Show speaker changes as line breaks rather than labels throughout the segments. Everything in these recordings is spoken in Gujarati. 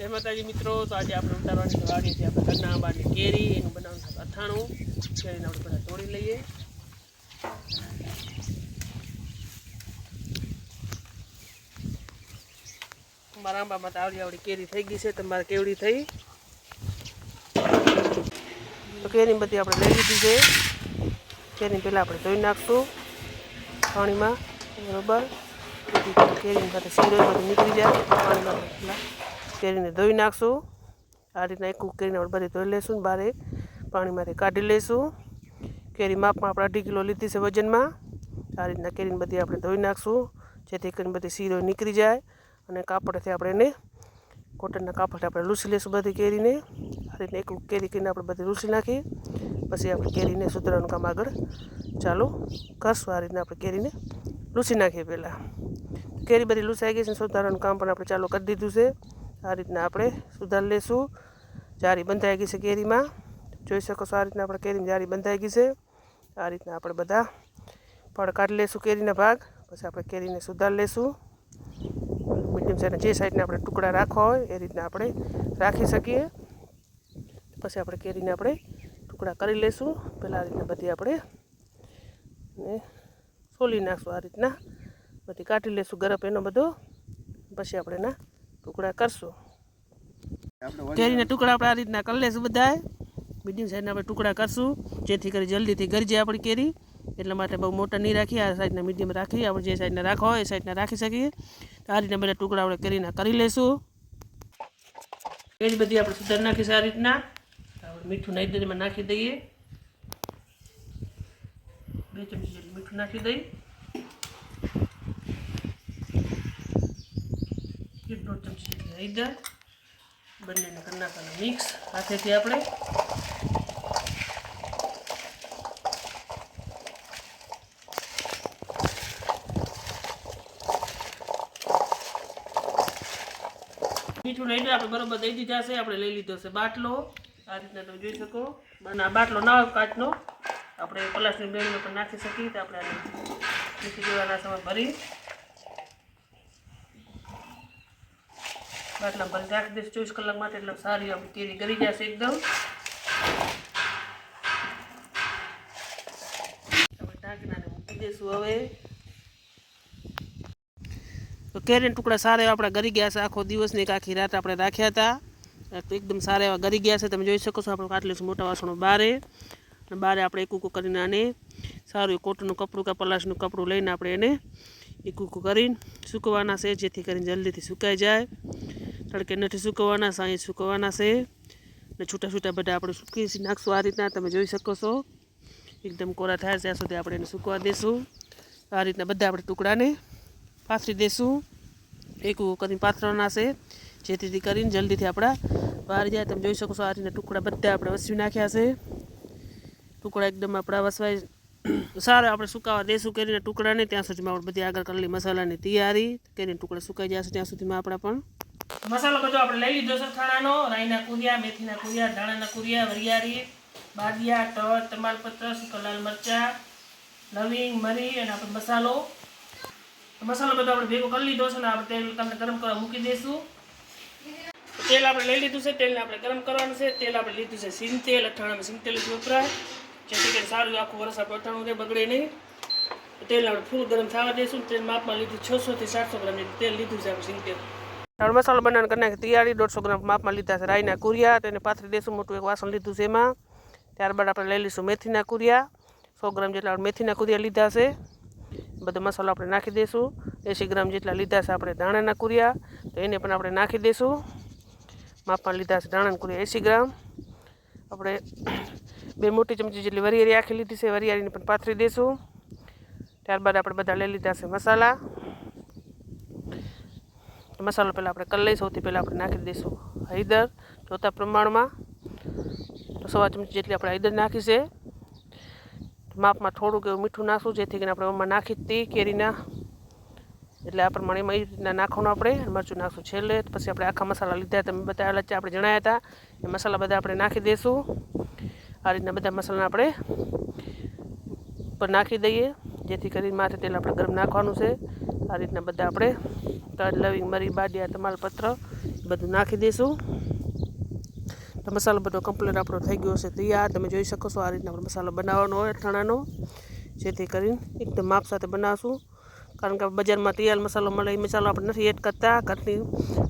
જય માતાજી મિત્રો. તો આજે આપણે ઉતારવાની વાડી છે આપણે ઘરના આંબાની કેરી, એનું બનાવવાનું છે અથાણું. કેરીને આપણે બધા તોડી લઈએ. મારા આંબામાં તો આવડી આવડી કેરી થઈ ગઈ છે તમારે કેવડી થઈ? તો કેરી બધી આપણે લઈ લીધી છે. કેરી પહેલાં આપણે ધોઈ નાખશું પાણીમાં. બરોબર? કેરી સાથે સીરો બધું નીકળી જાય. પાણીમાં પહેલાં કેરીને ધોઈ નાખશું. આ રીતના એક કેરીને બધી ધોઈ લઈશું ને બારે. પાણીમાંથી કાઢી લઈશું કેરી માપમાં આપણે અઢી કિલો લીધી છે વજનમાં. આ રીતના કેરીને બધી આપણે ધોઈ નાખશું. જેથી કરીને બધી શીરો નીકળી જાય અને કાપડથી આપણે એને કોટનના કાપડથી આપણે લૂસી લઈશું બધી કેરીને. આ રીતના એક કેરી કરીને આપણે બધી લૂસી નાખી. પછી આપણે કેરીને સુધારવાનું કામ આગળ ચાલુ કરશું. આ રીતના આપણે કેરીને લૂસી નાખીએ પહેલાં. કેરી બધી લૂસાઈ ગઈ છે સુધારવાનું કામ પણ આપણે ચાલુ કરી દીધું છે. આ રીતના આપણે સુધાર લઈશું જારી બંધાઈ ગઈ છે કેરીમાં. જોઈ શકો છો આ રીતના આપણે કેરીમાં જારી બંધાઈ ગઈ છે. આ રીતના આપણે બધા ફળ કાઢી લઈશું કેરીના ભાગ. પછી આપણે કેરીને સુધાર લઈશું મીડિયમ સાઈઝના જે સાઈડના આપણે ટુકડા રાખવા હોય એ રીતના આપણે રાખી શકીએ. પછી આપણે કેરીને આપણે ટુકડા કરી લઈશું પહેલાં આ રીતના બધી આપણે ને સોલી નાખશું આ રીતના. બધી કાઢી લઈશું ગરમ એનો બધો. પછી આપણે એના ટુકડા કરશું. કેરીના ટુકડા આપણે આ રીતના કરી લેશું બધાય મીડિયમ સાઈઝના આપણે ટુકડા કરશું જેથી કરી જલ્દીથી ગરજે આપણી કેરી. એટલા માટે બહુ મોટા નહીં રાખીએ આ સાઈડના મીડિયમ રાખી આપણે જે સાઈડના રાખવા હોય એ સાઈડના રાખી શકીએ. તો આ રીતના બધા ટુકડા આપણે કેરીના કરી લઈશું કેરી બધી આપણે સુધારી નાખીશું આ રીતના. આપણે મીઠું નાઈ નાખી દઈએ. બે ચમચી જેટલું મીઠું નાખી દઈ દોઢ ચમચી હૈદર. બંનેને કરી નાખવાના મિક્સ. હાથેથી આપણે મીઠું લઈને આપણે બરોબર દઈ દીધા છે. આપણે લઈ લીધો છે બાટલો. આ રીતના તમે જોઈ શકો. અને બાટલો ના હોય કાચનો. આપણે પ્લાસ્ટિક બેગમાં પણ નાખી શકીએ. તો આપણે આને મૂકી દેવાના સમય ભરી બાટલા ભરી રાખી દિવસ ચોવીસ કલાક માટે એટલે સારી આમ કેરી ગરી જશે એકદમ. હવે ઢાંકીને મૂકી દઈશું હવે. કેરીના ટુકડા સારા એવા આપણા ગરી ગયા છે. આખો દિવસ ને એક આખી રાત આપણે રાખ્યા હતા. એકદમ સારા એવા ગરી ગયા છે. તમે જોઈ શકો છો આપણે કાટલીશું મોટા વાસણો બારે. અને બારે આપણે એક ઉકું કરીને આને સારું એ કોટનું કપડું કે પલાસનું કપડું લઈને આપણે એને એક ઉકું કરીને સૂકવાના છે, જેથી કરીને જલ્દીથી સુકાઈ જાય. તડકે નથી સૂકવવાના સાંજે સૂકવવાના છે. ને છૂટા છૂટા બધા આપણે સૂકી નાખશું. આ રીતના તમે જોઈ શકો છો. એકદમ કોરા થાય ત્યાં સુધી આપણે એને સૂકવા દઈશું આ રીતના બધા આપણે ટુકડાને પાથરી દઈશું એક કરીને પાથરવાના છે. જેથી કરીને જલ્દીથી આપણા બહાર જાય. તમે જોઈ શકો છો આ રીતના ટુકડા બધા આપણે વસવી નાખ્યા છે. ટુકડા એકદમ આપણા વસવાય સારા આપણે સુકાવા દઈશું કરીને ટુકડાને. ત્યાં સુધીમાં આપણે બધી આગળ કરેલી મસાલાની તૈયારી કરીને ટુકડા સુકાઈ જશે ત્યાં સુધીમાં આપણા પણ મસાલો બધો આપણે લઈ લીધો છે થાણાનો રાઈના કુરિયા, મેથીના કુરિયા, ધાણાના કુરિયા, વરિયાળી, બાદિયા તર તમાલપત્ર, સૂકા લાલ મરચાં, લવિંગ, મરી અને આપણે મસાલો. મસાલો બધો આપણે ભેગો કરી લીધો છે ને આપણે તેલ તમને ગરમ કરવા મૂકી દઈશું તેલ આપણે લઈ લીધું છે, તેલને આપણે ગરમ કરવાનું છે. તેલ આપણે લીધું છે સિંગ તેલ, અથાણામાં સિંગ તેલ વપરાય. જેથી કરીને સારું આખું વરસ આપણે અથાણું રહે બગડે નહીં. તેલ આપણે ફૂલ ગરમ થવા દઈશું તેલ માપમાં લીધું છસોથી સાતસો ગ્રામ તેલ લીધું છે આપણે સિંગ તેલ. આપણે મસાલો બનાવવાનું કરી નાખી, તૈયારી દોઢસો ગ્રામ માપમાં લીધા છે રાઈના કુરિયા તેને પાથરી દેશું મોટું એક વાસણ લીધું છે એમાં. ત્યારબાદ આપણે લઈ લઈશું મેથીના કુરિયા. સો ગ્રામ જેટલા મેથીના કુરિયા લીધા છે. બધો મસાલો આપણે નાખી દઈશું એંસી ગ્રામ જેટલા લીધા છે આપણે ધાણાના કુરિયા. તો એને પણ આપણે નાખી દઈશું માપમાં લીધા છે ધાણાના કુરિયા એંસી ગ્રામ. આપણે બે મોટી ચમચી જેટલી વરિયાળી આખી લીધી છે, વરિયાળીને પણ પાથરી દઈશું ત્યારબાદ આપણે બધા લઈ લીધા છે મસાલા. મસાલો પહેલાં આપણે કરી સૌથી પહેલાં આપણે નાખી દઈશું હળદર જોતા પ્રમાણમાં. સવા ચમચી જેટલી આપણે હળદર નાખી છે. માપમાં થોડુંક એવું મીઠું નાખશું, જેથી કરીને આપણે એમાં નાખી તી કેરીના. એટલે આ પ્રમાણે એમાં એ રીતના નાખવાનું આપણે મરચું નાખશું છેલ્લે. પછી આપણે આખા મસાલા લીધા, તમે બતાવેલા છે આપણે જણાયા હતા. એ મસાલા બધા આપણે નાખી દઈશું. આ રીતના બધા મસાલાને આપણે ઉપર નાખી દઈએ, જેથી કરીને માથે તેલ આપણે ગરમ નાખવાનું છે. આ રીતના બધા આપણે તજ લવિંગ મરી બાડિયા તમાલપત્ર બધું નાખી દઈશું. તો મસાલો બધો કમ્પ્લીટ આપણો થઈ ગયો છે તૈયાર. તમે જોઈ શકો છો આ રીતના આપણે મસાલો બનાવવાનો હોય અથાણાનો. જેથી કરીને એકદમ માપ સાથે બનાવશું. કારણ કે બજારમાં તૈયાર મસાલો મળે, એ મસાલો આપણે નથી એડ કરતા. ઘરની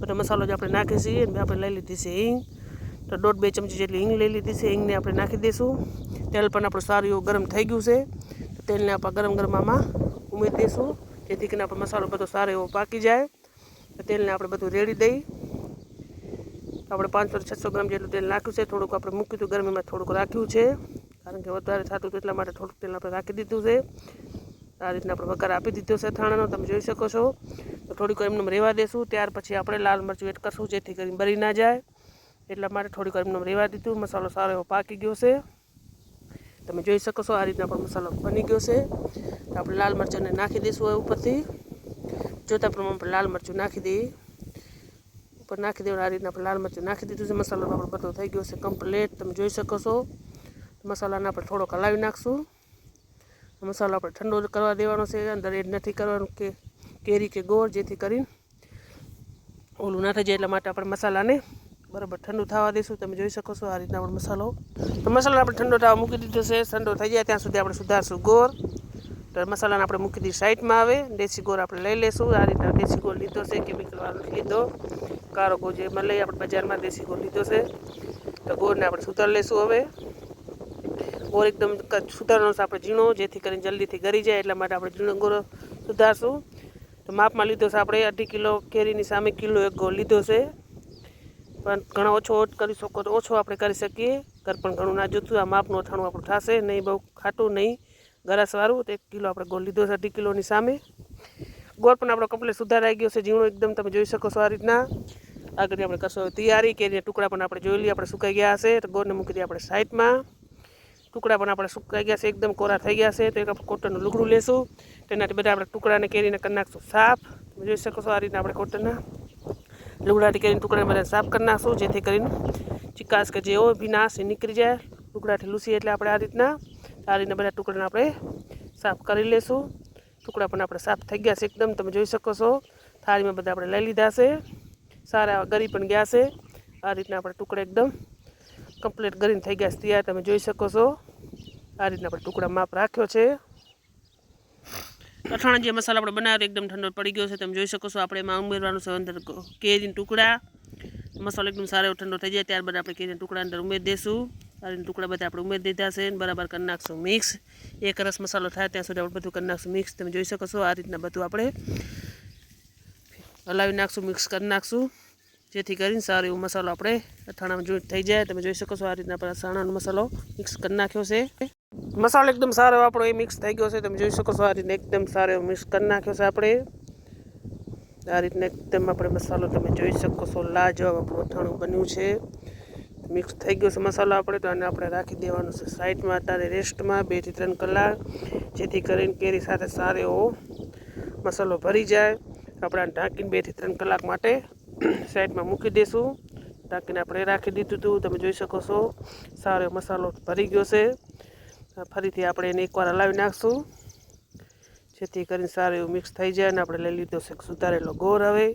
બધો મસાલો જે આપણે નાખીએ છીએ આપણે લઈ લીધી છે હિંગ. તો દોઢ બે ચમચી જેટલી હિંગ લઈ લીધી છે. હિંગને આપણે નાખી દઈશું. તેલ પણ આપણું સારું એવું ગરમ થઈ ગયું છે. તેલને આપણે ગરમ ગરમ આમાં ઉમેરી દઈશું. જેથી કરીને આપણો મસાલો બધો સારો એવો પાકી જાય. તેલને આપણે બધું રેડી દઈ. આપણે પાંચસો છસો ગ્રામ જેટલું તેલ નાખ્યું છે, થોડુંક આપણે મૂક્યું હતું, ગરમીમાં થોડુંક રાખ્યું છે. કારણ કે વધારે થતું એટલા માટે થોડુંક તેલ આપણે રાખી દીધું છે. આ રીતના આપણે વઘાર આપી દીધો છે થાણાનો તમે જોઈ શકો છો. તો થોડીક એમનું રહેવા દેશું, ત્યાર પછી આપણે લાલ મરચું એડ કરશું, જેથી કરીને બળી ના જાય. એટલા માટે થોડીક એમનું રહેવા દીધું, મસાલો સારો એવો પાકી ગયો છે. તમે જોઈ શકો છો આ રીતના પણ મસાલો બની ગયો છે. આપણે લાલ મરચાંને નાખી દઈશું એ ઉપરથી. જોતા પ્રમાણે લાલ મરચું નાખી દઈએ ઉપર નાખી દેવાનું આ રીતના લાલ મરચું નાખી દીધું છે મસાલો આપણો બધો થઈ ગયો છે કમ્પ્લેટ તમે જોઈ શકો છો મસાલાને આપણે થોડોક હલાવી નાખશું મસાલો આપણે ઠંડો કરવા દેવાનો છે અંદર એડ નથી કરવાનું કે કેરી કે ગોળ જેથી કરીને ઓલું ના થઈ જાય એટલા માટે આપણે મસાલાને બરાબર ઠંડુ થવા દઈશું તમે જોઈ શકો છો આ રીતના આપણે મસાલો તો મસાલો આપણે ઠંડો થવા મૂકી દીધો છે ઠંડો થઈ જાય ત્યાં સુધી આપણે સુધારશું ગોળ તો મસાલાને આપણે મૂકી દઈએ સાઈડમાં આવે, દેશી ગોળ આપણે લઈ લઈશું આ રીતના દેશી ગોળ લીધો છે કેમિકલવાળો લીધો. કારો ગોળ જે એમાં લઈ આપણે બજારમાં દેશી ગોળ લીધો છે. તો ગોળને આપણે સુધાર લઈશું હવે. ગોળ એકદમ સુધારવાનો આપણે ઝીણો, જેથી કરીને જલ્દીથી ગરી જાય, એટલા માટે આપણે ઝીણો ગોળ સુધારશું. તો માપમાં લીધો છે આપણે અઢી કિલો કેરીની સામે કિલો એક ગોળ લીધો છે. પણ ઘણો ઓછો કરી શકો તો ઓછો આપણે કરી શકીએ. ઘર પણ ઘણું ના જોતું આ માપનું અથાણું આપણું થશે નહીં, બહુ ખાટું નહીં. ગરાસવાળું તો એક કિલો આપણે ગોળ લીધો છે, અઢી કિલોની સામે. ગોળ પણ આપણો કમ્પ્લીટ સુધારાઈ ગયો છે, ઝીણો એકદમ તમે જોઈ શકો છો આ રીતના. આગળ આપણે કરશો તૈયારી કેરીના ટુકડા પણ આપણે જોઈ લઈએ, આપણે સુકાઈ ગયા હશે તો ગોળને મૂકી દઈએ આપણે સાઈડમાં. ટુકડા પણ આપણે સુકાઈ ગયા છે, એકદમ કોરા થઈ ગયા છે, તો એક આપણે કોટનનું લુગડું લેશું. તેનાથી બધા આપણે ટુકડાને કેરીને કરી નાખશું સાફ. તમે જોઈ શકો છો આ રીતના આપણે કોટનના લુગડાથી કેરીને ટુકડાને બધા સાફ કરી નાખશું, જેથી કરીને ચિકાસ કે જે હોય, ભીનાશ એ નીકળી જાય. ટુકડાથી લૂસી એટલે આપણે આ રીતના. આ રીતના બધા ટુકડાને આપણે સાફ કરી લેશું. ટુકડા પણ આપણે સાફ થઈ ગયા છે એકદમ. તમે જોઈ શકો છો, થાળીમાં બધા આપણે લઈ લીધા છે. સારા ગરી પણ ગયા છે. આ રીતના આપણે ટુકડા એકદમ કમ્પ્લીટ કરીને થઈ ગયા છે. તૈયાર તમે જોઈ શકો છો. આ રીતના આપણે ટુકડા માપ રાખ્યો છે. અથાણા જે મસાલા આપણે બનાવ્યો એકદમ ઠંડો પડી ગયો છે. તમે જોઈ શકો છો, આપણે એમાં ઉમેરવાનું છે અંદર કેરીના ટુકડા. મસાલો એકદમ સારો ઠંડો થઈ જાય, ત્યારબાદ આપણે કેરીના ટુકડા અંદર ઉમેરી દઈશું આ ટુકડા બધા આપણે ઉમેરી દીધા છે બરાબર કરી નાખશું મિક્સ. એક રસ મસાલો થાય ત્યાં સુધી આપણે બધું કરી નાખશું મિક્સ. તમે જોઈ શકો છો આ રીતના બધું આપણે હલાવી નાખશું, મિક્સ કરી નાખશું. જેથી કરીને સારો એવો મસાલો આપણે અથાણામાં જોઈન્ટ થઈ જાય. તમે જોઈ શકો છો આ રીતના આપણે અથાણાનો મસાલો મિક્સ કરી નાખ્યો છે. મસાલો એકદમ સારો આપણો એ મિક્સ થઈ ગયો છે. તમે જોઈ શકો છો આ રીતના એકદમ સારો મિક્સ કરી નાખ્યો છે આપણે. આ રીતના એકદમ આપણે મસાલો તમે જોઈ શકો છો. લાજવાબ આપણું અથાણું બન્યું છે. મિક્સ થઈ ગયો છે મસાલો આપણે, તો આને આપણે રાખી દેવાનું છે. સાઈડમાં અત્યારે રેસ્ટમાં બેથી ત્રણ કલાક, જેથી કરીને કેરી સાથે સારો એવો મસાલો ભરી જાય. આપણે ઢાંકીને બેથી ત્રણ કલાક માટે સાઈડમાં મૂકી દઈશું ઢાંકીને આપણે રાખી દીધું હતું તમે જોઈ શકો છો. સારો મસાલો ભરી ગયો છે. ફરીથી આપણે એને એકવાર હલાવી નાખશું, જેથી કરીને સારું એવું મિક્સ થઈ જાય અને આપણે લઈ લીધો છે સુધારેલો ગોળ હવે.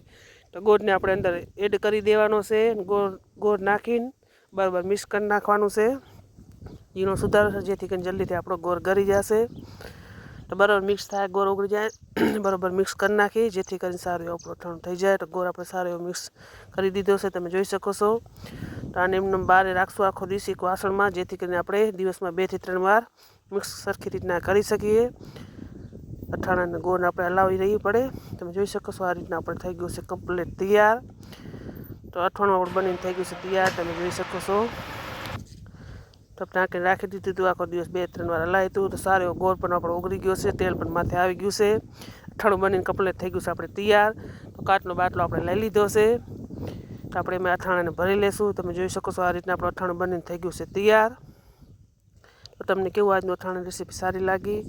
તો ગોળને આપણે અંદર એડ કરી દેવાનો છે ગોળ ગોળ નાખીને બરાબર મિક્સ કરી નાખવાનું છે. ઘીનો સુધારો છે, જેથી કરીને જલ્દીથી આપણો ગોળ ગરી જશે. તો બરાબર મિક્સ થાય ગોળ ઉગળી જાય. બરાબર મિક્સ કરી નાખી, જેથી કરીને સારું એવો ઠંડ થઈ જાય. તો ગોળ આપણે સારો એવો મિક્સ કરી દીધો છે, તમે જોઈ શકો છો. તો આને એમને બહાર રાખશું આખો દિવસ, એક વાસણમાં, જેથી કરીને આપણે દિવસમાં બેથી ત્રણ વાર મિક્સ સરખી રીતના કરી શકીએ. અથાણાને ગોળ આપણે હલાવી રહી પડે. તમે જોઈ શકો છો, આ રીતના આપણે થઈ ગયું છે કમ્પ્લીટ તૈયાર. તો અથાણું આપણું બનીને થઈ ગયું છે તૈયાર, તમે જોઈ શકો છો. તો ટાંકીને રાખી દીધું હતું, આખો દિવસ બે, ત્રણ વાર હલાવી હતું. તો સારો ગોળ પણ આપણો ઓગળી ગયો છે, તેલ પણ માથે આવી ગયું છે. અથાણું બનીને કપલેટ થઈ ગયું છે આપણે તૈયાર. તો કાચનો બાટલો આપણે લઈ લીધો છે. તો આપણે એમાં અથાણાને ભરી લેશું. તમે જોઈ શકો છો આ રીતના આપણું અથાણું બનીને થઈ ગયું છે તૈયાર. તો તમને કેવું આજનું અથાણાની રેસીપી સારી લાગી?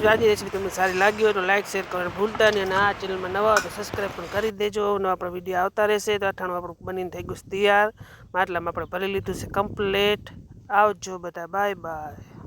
જો આજની રેસીપી તમને સારી લાગી હોય તો લાઇક શેર કરવાનું ભૂલતા નહીં અને આ ચેનલમાં નવા હોય તો સબસ્ક્રાઈબ પણ કરી દેજો. નવા આપણા વીડિયો આવતા રહેશે તો અઠાણું આપણું બનીને થઈ ગયું તૈયાર. માટલામાં આપણે ભરી લીધું છે કમ્પ્લેટ આવજો બધા બાય બાય